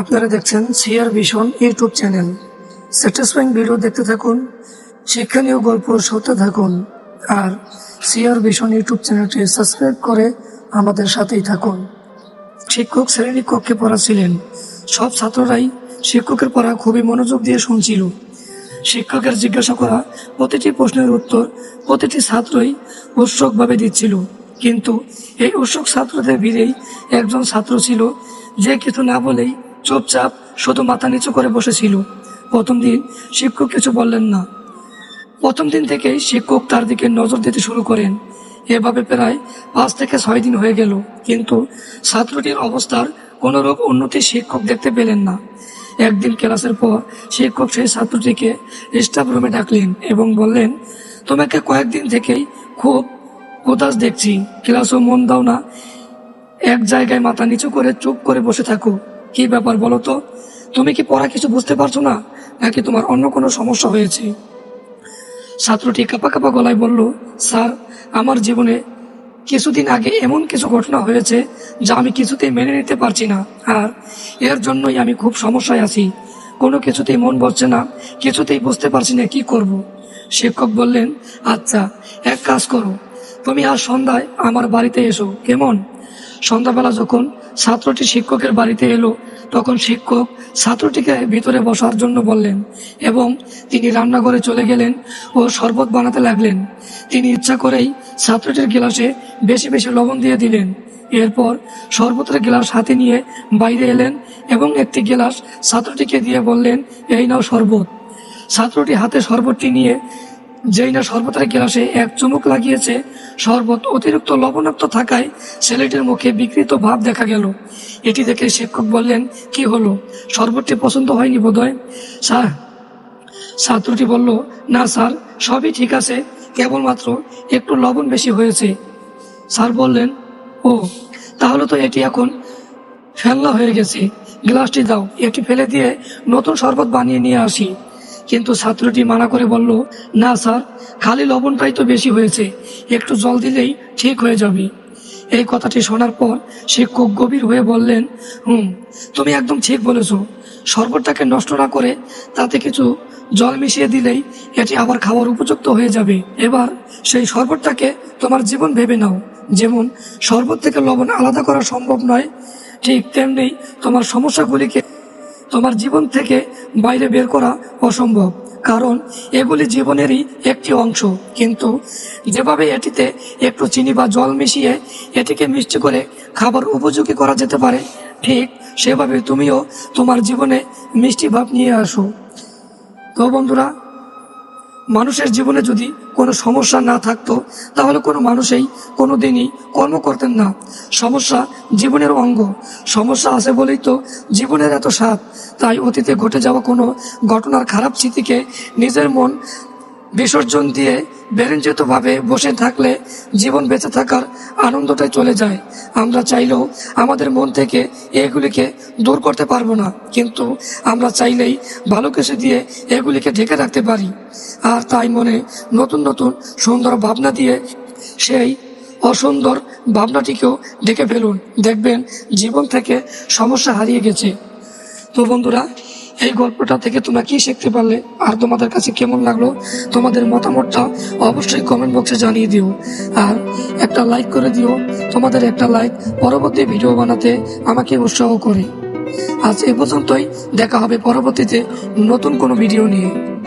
আপনারা দেখছেন CR vision YouTube channel. Satisfying video দেখতে থাকুন, শিক্ষণীয় গল্প শুনতে থাকুন, আর সিআর ভিশন ইউটিউব চ্যানেলটি সাবস্ক্রাইব করে আমাদের সাথেই থাকুন। শিক্ষক শ্রেণি কক্ষে পড়াছিলেন সব ছাত্ররাই শিক্ষকের পড়া খুবই মনোযোগ দিয়ে শুনছিল। শিক্ষকের জিজ্ঞাসা করা প্রতিটি প্রশ্নের উত্তর প্রতিটি ছাত্রই উৎসুকভাবে দিচ্ছিল। কিন্তু এই উৎসুক ছাত্রদের ভিড়েই একজন ছাত্র ছিল যে কিছু না বলেই চুপচাপ শুধু মাথা নিচু করে বসেছিল। প্রথম দিন শিক্ষক কিছু বললেন না। প্রথম দিন থেকেই শিক্ষক তার দিকে নজর দিতে শুরু করেন। এভাবে প্রায় পাঁচ থেকে ছয় দিন হয়ে গেল, কিন্তু ছাত্রটির অবস্থার কোনো রূপ উন্নতি শিক্ষক দেখতে পেলেন না। একদিন ক্লাসের পর শিক্ষক সেই ছাত্রটিকে স্টাফ রুমে ডাকলেন এবং বললেন, তোমাকে কয়েকদিন থেকেই খুব উদাস দেখছি। ক্লাসও মন দাও না। এক জায়গায় মাথা নিচু করে চুপ করে বসে থাকো। কি ব্যাপার বলো তো? তুমি কি পড়া কিছু বুঝতে পারছ না? নাকি তোমার অন্য কোনো সমস্যা হয়েছে? ছাত্রটি কাপা কাপা গলায় বলল, স্যার, আমার জীবনে কিছুদিন আগে এমন কিছু ঘটনা হয়েছে যা আমি কিছুতেই মেনে নিতে পারছি না। আর এর জন্যই আমি খুব সমস্যায় আছি। কোনো কিছুতেই মন বসছে না, কিছুতেই বুঝতে পারছি না কি করব। শিক্ষক বললেন আচ্ছা এক কাজ করো। তুমি আজ সন্ধ্যায় আমার বাড়িতে এসো। কেমন? সন্ধ্যাবেলা যখন ছাত্রটি শিক্ষকের বাড়িতে এলো, তখন শিক্ষক ছাত্রটিকে ভিতরে বসার জন্য বললেন এবং তিনি রান্নাঘরে চলে গেলেন ও শরবত বানাতে লাগলেন। তিনি ইচ্ছা করেই ছাত্রটির গ্লাসে বেশি বেশি লবণ দিয়ে দিলেন। এরপর শরবতের গ্লাস হাতে নিয়ে বাইরে এলেন এবং একটি গ্লাস ছাত্রটিকে দিয়ে বললেন, এই নাও শরবত। ছাত্রটি হাতে শরবতটি নিয়ে যেই না শরবতের গ্লাসে এক চুমুক লাগিয়েছে, শরবত অতিরিক্ত লবণাক্ত থাকায় ছেলেটির মুখে বিকৃত ভাব দেখা গেল। এটি দেখে শিক্ষক বললেন, কি হলো? শরবতটি পছন্দ হয়নি বোধহয়? স্যার, ছাত্রটি বলল, না স্যার, সবই ঠিক আছে, কেবলমাত্র একটু লবণ বেশি হয়েছে। স্যার বললেন, ও, তাহলে তো এটি এখন ফেলনা হয়ে গেছে। গ্লাসটি দাও, এটি ফেলে দিয়ে নতুন শরবত বানিয়ে নিয়ে আসি। কিন্তু ছাত্রটি মানা করে বলল, না স্যার, খালি লবণটাই তো বেশি হয়েছে, একটু জল দিলেই ঠিক হয়ে যাবে। এই কথাটি শোনার পর শিক্ষক গভীর হয়ে বললেন, হুম, তুমি একদম ঠিক বলেছ। শরবতটাকে নষ্ট না করে তাতে কিছু জল মিশিয়ে দিলেই এটি আবার খাওয়ার উপযুক্ত হয়ে যাবে। এবার সেই শরবতটাকে তোমার জীবন ভেবে নাও। যেমন শরবত থেকে লবণ আলাদা করা সম্ভব নয়, ঠিক তেমনি তোমার সমস্যাগুলিকে তোমার জীবন থেকে বাইরে বের করা অসম্ভব, কারণ এগুলি জীবনেরই একটি অংশ। কিন্তু যেভাবে এটিতে একটু চিনি বা জল মিশিয়ে এটিকে মিষ্টি করে খাবার উপযোগী করা যেতে পারে, ঠিক সেভাবে তুমিও তোমার জীবনে মিষ্টি ভাব নিয়ে আসো। তো বন্ধুরা মানুষের জীবনে যদি কোনো সমস্যা না থাকতো, তাহলে কোনো মানুষই কোনো দিনই কর্ম করতেন না। সমস্যা জীবনের অঙ্গ। সমস্যা আছে বলেই তো জীবনের এত স্বাদ। তাই অতীতে ঘটে যাওয়া কোনো ঘটনার খারাপ স্মৃতিকে নিজের মন বিসর্জন দিয়ে বেরেঞ্জিতভাবে বসে থাকলে জীবন বেঁচে থাকার আনন্দটাই চলে যায়। আমরা চাইলেও আমাদের মন থেকে এগুলিকে দূর করতে পারব না। কিন্তু আমরা চাইলেই ভালো কিছু দিয়ে এগুলিকে ঢেকে রাখতে পারি। আর তাই মনে নতুন নতুন সুন্দর ভাবনা দিয়ে সেই অসুন্দর ভাবনাটিকেও ডেকে ফেলুন। দেখবেন জীবন থেকে সমস্যা হারিয়ে গেছে। তো বন্ধুরা এই গল্পটা থেকে তোমরা কি শিখতে পারলে? আর তোমাদের কাছে কেমন লাগল? তোমাদের মতামতটা অবশ্যই কমেন্ট বক্সে জানিয়ে দিও। আর একটা লাইক করে দিও। তোমাদের একটা লাইক পরবর্তী ভিডিও বানাতে আমাকে উৎসাহ করে। আজ এ পর্যন্তই। দেখা হবে পরবর্তীতে নতুন কোনো ভিডিও নিয়ে।